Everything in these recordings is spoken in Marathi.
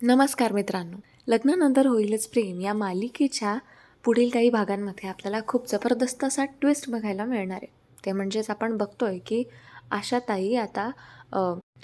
नमस्कार मित्रांनो. लग्नानंतर होईलच प्रेम. या मालिकेच्या पुढील काही भागांमध्ये आपल्याला खूप जबरदस्त असा ट्विस्ट बघायला मिळणार आहे. ते म्हणजेच आपण बघतोय की आशाताई आता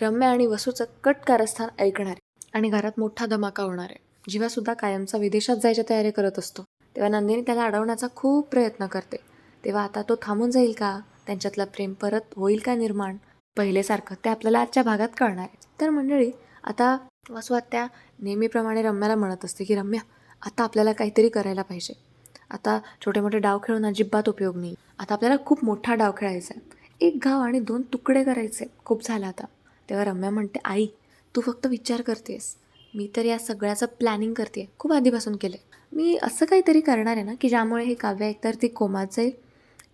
रम्या आणि वसूचं कट कारस्थान ऐकणार आहे आणि घरात मोठा धमाका होणार आहे. जीवासुद्धा कायमचा विदेशात जायच्या तयारी करत असतो. तेव्हा नंदिनी त्याला अडवण्याचा खूप प्रयत्न करते. तेव्हा आता तो थांबून जाईल का? त्यांच्यातलं प्रेम परत होईल का निर्माण? पहिलेसारखं ते आपल्याला आजच्या भागात कळणार आहे. तर मंडळी आता वसू त्या नेहमीप्रमाणे रम्याला म्हणत असते की रम्या आता आपल्याला काहीतरी करायला पाहिजे. आता छोटे मोठे डाव खेळून अजिबात उपयोग नाही. आता आपल्याला खूप मोठा डाव खेळायचा आहे. एक गाव आणि दोन तुकडे करायचे खूप झालं आता. तेव्हा रम्या म्हणते आई तू फक्त विचार करतेस मी तर या सगळ्याचं प्लॅनिंग करते खूप आधीपासून केलं मी असं काहीतरी करणार आहे ना की ज्यामुळे हे काव्य एकतर ती कोमात जाईल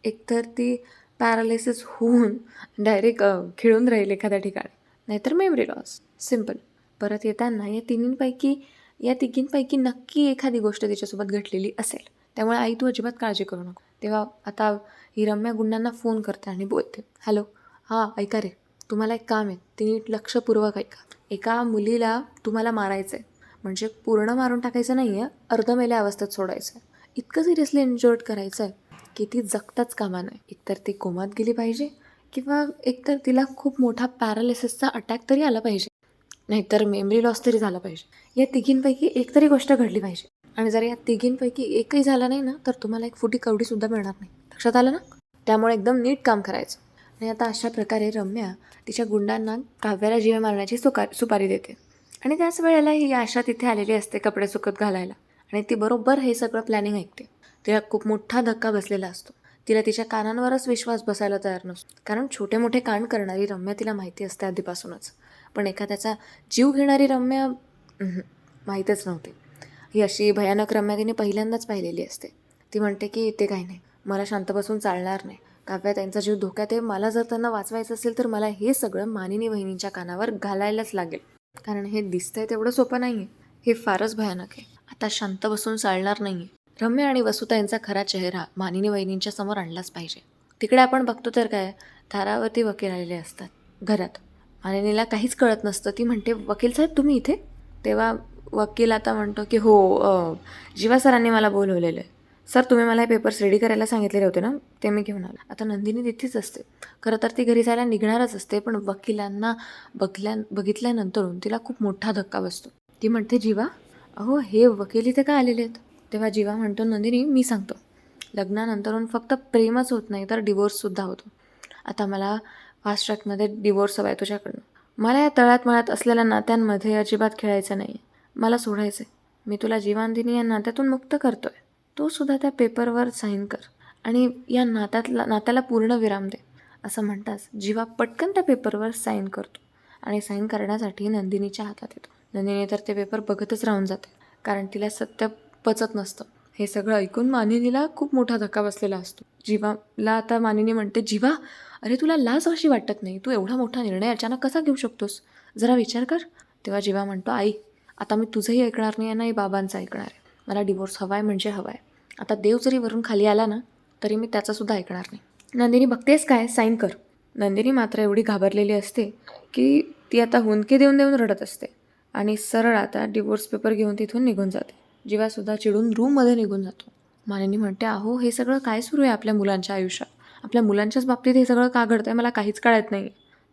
एकतर ती पॅरालिसिस होऊन डायरेक्ट खेळून राहील एखाद्या ठिकाणी. नाहीतर मेमरी लॉस. सिंपल परत येताना या तिन्हींपैकी या तिघींपैकी नक्की एखादी गोष्ट तिच्यासोबत घडलेली असेल. त्यामुळे आई तू अजिबात काळजी करू नको. तेव्हा आता ही रम्या गुंडांना फोन करते आणि बोलते हॅलो हां ऐका रे तुम्हाला एक काम आहे. ते नीट लक्षपूर्वक ऐका. एका मुलीला तुम्हाला मारायचं आहे म्हणजे पूर्ण मारून टाकायचं नाही आहे अर्धमेल्या अवस्थेत सोडायचं आहे इतकं सिरियसली एन्जॉयड करायचं आहे की ती जगताच कामा नाही एकतर ती कोमात गेली पाहिजे किंवा एकतर तिला खूप मोठा पॅरालिसिसचा अटॅक तरी आला पाहिजे. नाहीतर मेमरी लॉस तरी झाला पाहिजे. या तिघींपैकी एक तरी गोष्ट घडली पाहिजे. आणि जर या तिघींपैकी एकही झाला नाही ना तर तुम्हाला एक फुटी कवडीसुद्धा मिळणार नाही. लक्षात आलं ना? त्यामुळे एकदम नीट काम करायचं. आणि आता अशा प्रकारे रम्या तिच्या गुंडांना काव्याला जीवे मारण्याची सुका सुपारी देते. आणि त्याच वेळेला ही आशा तिथे आलेली असते कपडे सुकत घालायला. आणि ती बरोबर हे सगळं प्लॅनिंग ऐकते. तिला खूप मोठा धक्का बसलेला असतो. तिला तिच्या कानांवरच विश्वास बसायला तयार नसतो. कारण छोटे मोठे कांड करणारी रम्या तिला माहिती असते आधीपासूनच. पण एखाद्याचा जीव घेणारी रम्या माहीतच नव्हती. ही अशी भयानक रम्या तिने पहिल्यांदाच पाहिलेली असते. ती म्हणते की ते काही नाही मला शांत बसून चालणार नाही. काव्या त्यांचा जीव धोक्यात आहे. मला जर त्यांना वाचवायचं असेल तर मला हे सगळं मानिनी वहिनींच्या कानावर घालायलाच लागेल. कारण हे दिसतंय तेवढं सोपं नाही आहे हे फारच भयानक आहे. आता शांत बसून चालणार नाही आहे रम्या आणि वसुता यांचा खरा चेहरा मानिनी वहिनींच्या समोर आणलाच पाहिजे. तिकडे आपण बघतो तर काय थारावरती वकील आलेले असतात. घरात. मानिनीला काहीच कळत नसतं. ती म्हणते वकील साहेब तुम्ही इथे? तेव्हा वकील आता म्हणतो की हो जिवा जीवा सरांनी मला बोलवलेलं आहे. सर तुम्ही मला हे पेपर्स रेडी करायला सांगितलेले होते ना? ते मी घेऊन आलो. आता नंदिनी तिथेच असते. खरं तर ती घरी जायला निघणारच असते पण वकिलांना बघल्या बघितल्यानंतरून तिला खूप मोठा धक्का बसतो. ती म्हणते जीवा अहो हे वकील इथे का आलेले आहेत? तेव्हा जीवा म्हणतो नंदिनी मी सांगतो. लग्नानंतरून फक्त प्रेमच होत नाही तर डिवोर्ससुद्धा होतो. आता मला फास्ट ट्रॅकमध्ये डिवोर्स हवा आहे तुझ्याकडनं. मला या तळ्यात मळ्यात असलेल्या नात्यांमध्ये अजिबात खेळायचं नाही मला सोडायचं आहे मी तुला जीवांदिनी या नात्यातून मुक्त करतोय. तो सुद्धा त्या पेपरवर साईन कर आणि या नात्यातला नात्याला पूर्ण विराम दे. असं म्हणताच जीवा पटकन त्या पेपरवर साईन करतो आणि साईन करण्यासाठी नंदिनीच्या हातात येतो. नंदिनी तर ते पेपर बघतच राहून जाते. कारण तिला सत्य पचत नसतं. हे सगळं ऐकून मानिनीला खूप मोठा धक्का बसलेला असतो. जीवाला आता मानिनी म्हणते जीवा अरे तुला लाज अशी वाटत नाही? तू एवढा मोठा निर्णय अचानक कसा घेऊ शकतोस? जरा विचार कर. तेव्हा जीवा म्हणतो आई आता मी तुझंही ऐकणार नाही नाही बाबांचं ऐकणार आहे. मला डिवोर्स हवा आहे म्हणजे हवा आहे आता देव जरी वरून खाली आला ना तरी मी त्याचासुद्धा ऐकणार नाही. नंदिनी बघतेस काय? साईन कर. नंदिनी मात्र एवढी घाबरलेली असते की ती आता हुंदके देऊन देऊन रडत असते आणि सरळ आता डिवोर्स पेपर घेऊन तिथून निघून जाते. जीवासुद्धा चिडून रूममध्ये निघून जातो. मानिनी म्हणते अहो हे सगळं काय सुरू आहे आपल्या मुलांच्या आयुष्यात? आपल्या मुलांच्याच बाबतीत हे सगळं का घडतंय? मला काहीच कळत नाही.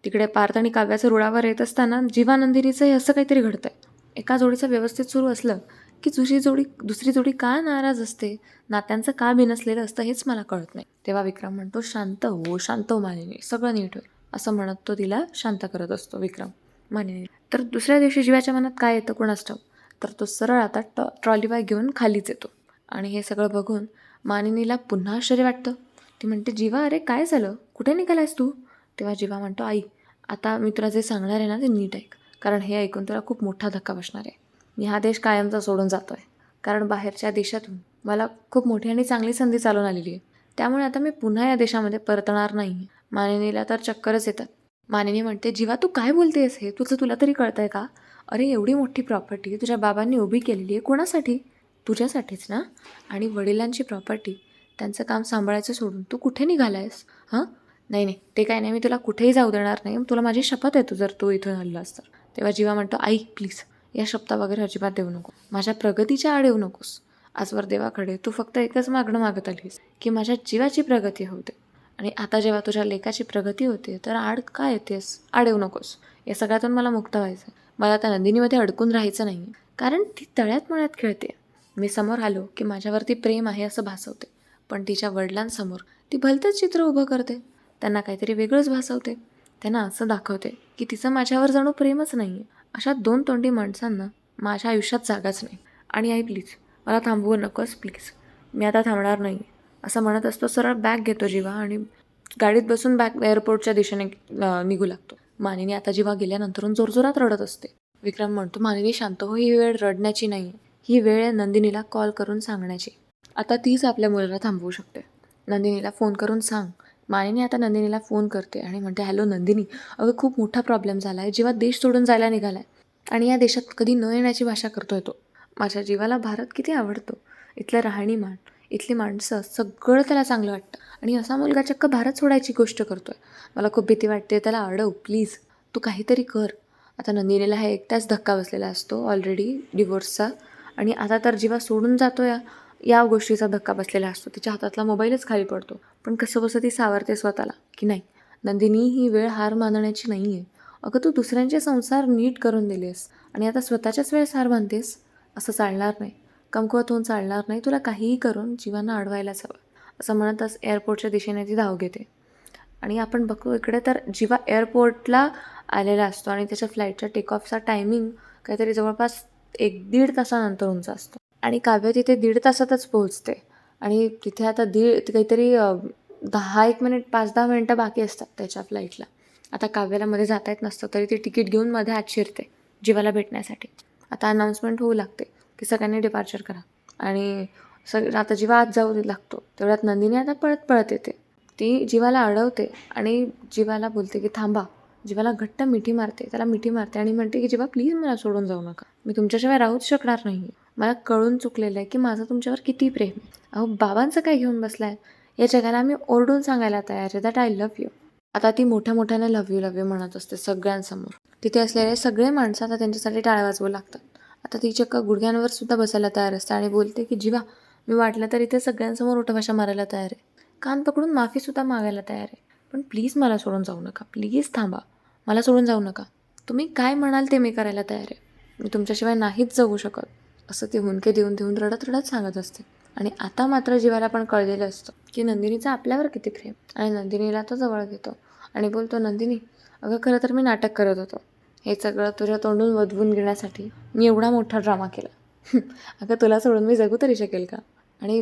तिकडे पार्थ आणि काव्याचं रुळावर येत असताना जीवानंदिनीचं हे असं काहीतरी घडतंय. एका जोडीचं व्यवस्थित सुरू असलं की दुसरी जोडी दुसरी जोडी का नाराज असते? नात्यांचं का बिनसलेलं असतं हेच मला कळत नाही. तेव्हा विक्रम म्हणतो शांत हो शांत हो मानिनी सगळं नीट होईल. असं म्हणत तो तिला शांत करत असतो विक्रम. मानिनी तर दुसऱ्या दिवशी जीवाच्या मनात काय येतं? कोणास ठाऊक? तर तो सरळ आता ट ट्रॉली घेऊन खालीच येतो. आणि हे सगळं बघून मानिनीला पुन्हा आश्चर्य वाटतं. ती म्हणते जीवा अरे काय झालं? कुठे निघालायस तू? तेव्हा जीवा म्हणतो आई आता मी तुला जे सांगणार आहे ना ते नीट ऐक. कारण हे ऐकून तुला खूप मोठा धक्का बसणार आहे. मी हा देश कायमचा सोडून जातो आहे कारण बाहेरच्या देशातून मला खूप मोठी आणि चांगली संधी चालून आलेली आहे. त्यामुळे आता मी पुन्हा या देशामध्ये परतणार नाही. मानिनीला तर चक्करच येतात. मानिनी म्हणते जीवा तू काय बोलतेस हे? तुझं तुला तरी कळतंय का? अरे एवढी मोठी प्रॉपर्टी तुझ्या बाबांनी उभी केलेली आहे कोणासाठी? तुझ्यासाठीच ना? आणि वडिलांची प्रॉपर्टी त्यांचं काम सांभाळायचं सोडून तू कुठे निघालायस? हां? नाही नाही. ते काय नाही मी तुला कुठेही जाऊ देणार नाही. तुला माझी शपथ येतो जर तू इथून हल्लास तर तेव्हा जीवा म्हणतो आई प्लीज या शब्दा वगैरे अजिबात देऊ नको. माझ्या प्रगतीच्या आड येऊ नकोस. आजवर देवाकडे तू फक्त एकच मागणं मागत आलीस की माझ्या जीवाची प्रगती होते आणि आता जेव्हा तुझ्या लेखाची प्रगती होते तर आड काय येतेस? आड येऊ नकोस. या सगळ्यातून मला मुक्त व्हायचं मला त्या नंदिनीमध्ये अडकून राहायचं नाही कारण ती तळ्यात मळ्यात खेळते मी समोर आलो की माझ्यावरती प्रेम आहे असं भासवते. पण तिच्या वडिलांसमोर ती भलतंच चित्र उभं करते. त्यांना काहीतरी वेगळंच भासवते. त्यांना असं दाखवते की तिचं माझ्यावर जणू प्रेमच नाही आहे अशा दोन तोंडी माणसांना माझ्या आयुष्यात जागाच नाही. आणि आई प्लीज मला थांबवू नकोस प्लीज. मी आता थांबणार नाही असं म्हणत असतो सरळ बॅग घेतो जीवा आणि गाडीत बसून बॅग एअरपोर्टच्या दिशेने निघू लागतो. मानिनी आता जीवा गेल्यानंतरून जोरजोरात रडत असते. विक्रम म्हणतो मानिनी शांत हो ही वेळ रडण्याची नाही आहे ही वेळ आहे नंदिनीला कॉल करून सांगण्याची. आता तीच आपल्या मुलाला थांबवू शकते. नंदिनीला फोन करून सांग. मानिनी आता नंदिनीला फोन करते आणि म्हणते हॅलो नंदिनी अगं खूप मोठा प्रॉब्लेम झाला आहे जेव्हा देश सोडून जायला निघाला आहे आणि या देशात कधी न येण्याची भाषा करतोय तो. माझ्या जीवाला भारत किती आवडतो. इथलं राहणीमान इथली माणसं सगळं त्याला चांगलं वाटतं. आणि असा मुलगा चक्क भारत सोडायची गोष्ट करतोय. मला खूप भीती वाटते. त्याला अडव प्लीज तू काहीतरी कर. आता नंदिनीला हा एकटाच धक्का बसलेला असतो. ऑलरेडी डिवोर्सचा आणि आता तर जेव्हा सोडून जातो या या गोष्टीचा धक्का बसलेला असतो. तिच्या हातातला मोबाईलच खाली पडतो. पण कसं बसं ती सावरते स्वतःला की नाही? नंदिनी ही वेळ हार मानण्याची नाही आहे अगं तू दुसऱ्यांचे संसार नीट करून दिलेस आणि आता स्वतःच्याच वेळेस हार मानतेस? असं चालणार नाही. कमकुवत होऊन चालणार नाही. तुला काहीही करून जीवांना अडवायलाच हवं. असं म्हणतच एअरपोर्टच्या दिशेने ती धाव घेते. आणि आपण बघतो इकडे तर जीवा एअरपोर्टला आलेला असतो आणि त्याच्या फ्लाईटच्या टेक ऑफचा टायमिंग काहीतरी जवळपास एक दीड तासानंतर उंच असतो. आणि काव्य तिथे दीड तासातच पोहोचते. आणि तिथे आता दीड काहीतरी दहा एक मिनिट पाच दहा मिनटं बाकी असतात त्याच्या फ्लाईटला आता काव्याला मध्ये जाता येत नसतं तरी ती तिकीट घेऊन मध्ये आत शिरते जीवाला भेटण्यासाठी. आता अनाऊन्समेंट होऊ लागते की सगळ्यांनी डिपार्चर करा. आणि सग आता जीवा आत जाऊ लागतो तेवढ्यात नंदिनी आता पळत पळत येते. ती जीवाला अडवते आणि जीवाला बोलते की थांबा जीवाला घट्ट मिठी मारते त्याला मिठी मारते आणि म्हणते की जीवा प्लीज मला सोडून जाऊ नका. मी तुमच्याशिवाय राहूच शकणार नाही मला कळून चुकलेलं आहे की माझं तुमच्यावर किती प्रेम आहे. अहो बाबांचं काय घेऊन बसलाय? या जगाला मी ओरडून सांगायला तयार आहे दॅट आय लव्ह यू आता ती मोठ्या मोठ्याने लव्ह यू लव्ह यू म्हणत असते सगळ्यांसमोर. तिथे असलेले सगळे माणसं आता त्यांच्यासाठी टाळ्या वाजवू लागतात. आता ती चक्क गुडघ्यांवर सुद्धा बसायला तयार असते आणि बोलते की जीवा मी वाटलं तर इथे सगळ्यांसमोर उठभाषा मारायला तयार आहे. कान पकडून माफीसुद्धा मागायला तयार आहे. पण प्लीज मला सोडून जाऊ नका. प्लीज थांबा. मला सोडून जाऊ नका. तुम्ही काय म्हणाल ते मी करायला तयार आहे. मी तुमच्याशिवाय नाहीच जगू शकत असं ती हुंके देऊन देऊन रडत रडत सांगत असते. आणि आता मात्र जीवाला पण कळलेलं असतं की नंदिनीचा आपल्यावर किती प्रेम. आणि नंदिनीला तो जवळ घेतो. आणि बोलतो नंदिनी अगं खरं तर मी नाटक करत होतो. हे सगळं तुझ्या तोंडून वधवून घेण्यासाठी मी एवढा मोठा ड्रामा केला. अगं तुला सोडून मी जगू तरी शकेल का? आणि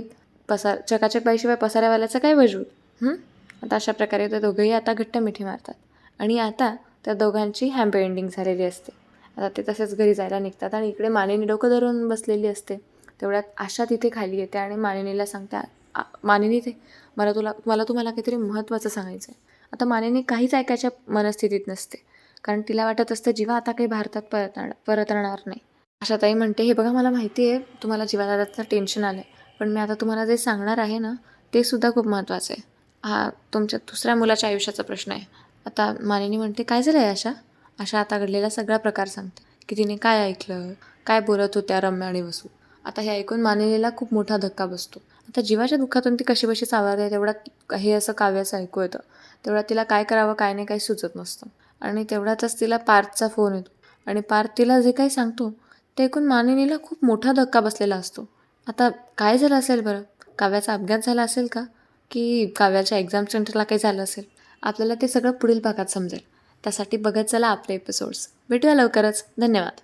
पसार चकाचक बाईशिवाय पसाऱ्यावाल्याचं काय वजूद आता अशा प्रकारे ते दोघंही आता घट्ट मिठी मारतात. आणि आता त्या दोघांची हॅम्पी एंडिंग झालेली असते. आता ते तसेच घरी जायला निघतात आणि इकडे मानिनी डोकं धरून बसलेली असते. तेवढ्यात आशा तिथे खाली येते आणि मानिनीला सांगते "आ- मानिनी ते मला तुला मला तुम्हाला काहीतरी महत्त्वाचं सांगायचं आहे आता मानिनी काहीच ऐकायच्या मनस्थितीत नसते. कारण तिला वाटत असतं जीवा आता काही भारतात परत परत राहणार नाही. आशाताई म्हणते हे बघा मला माहिती आहे तुम्हाला जीवादादाचं टेन्शन आलं आहे पण मी आता तुम्हाला जे सांगणार आहे ना ते सुद्धा खूप महत्त्वाचं आहे. हा तुमच्या दुसऱ्या मुलाच्या आयुष्याचा प्रश्न आहे. आता मानिनी म्हणते काय झालं आहे आशा? आशा आता घडलेला सगळा प्रकार सांगते. की तिने काय ऐकलं काय बोलत होत्या रम्या आणि वसू? आता हे ऐकून मानिनीला खूप मोठा धक्का बसतो. आता जीवाच्या दुःखातून ती कशी बशी सावरते तेवढा हे असं काव्याचं ऐकू येतं. तेवढा तिला काय करावं काय नाही काही सुचत नसतं. आणि तेवढ्यातच तिला पार्थचा फोन येतो. आणि पार्थ तिला जे काही सांगतो ते ऐकून मानिनीला खूप मोठा धक्का बसलेला असतो. आता काय झालं असेल बरं? काव्याचा अपघात झाला असेल का? की काव्याच्या एक्झाम सेंटरला काही झालं असेल? आपल्याला ते सगळं पुढील भागात समजेल. त्यासाठी बघत चला आपले एपिसोड्स भेटूया लवकरच. धन्यवाद.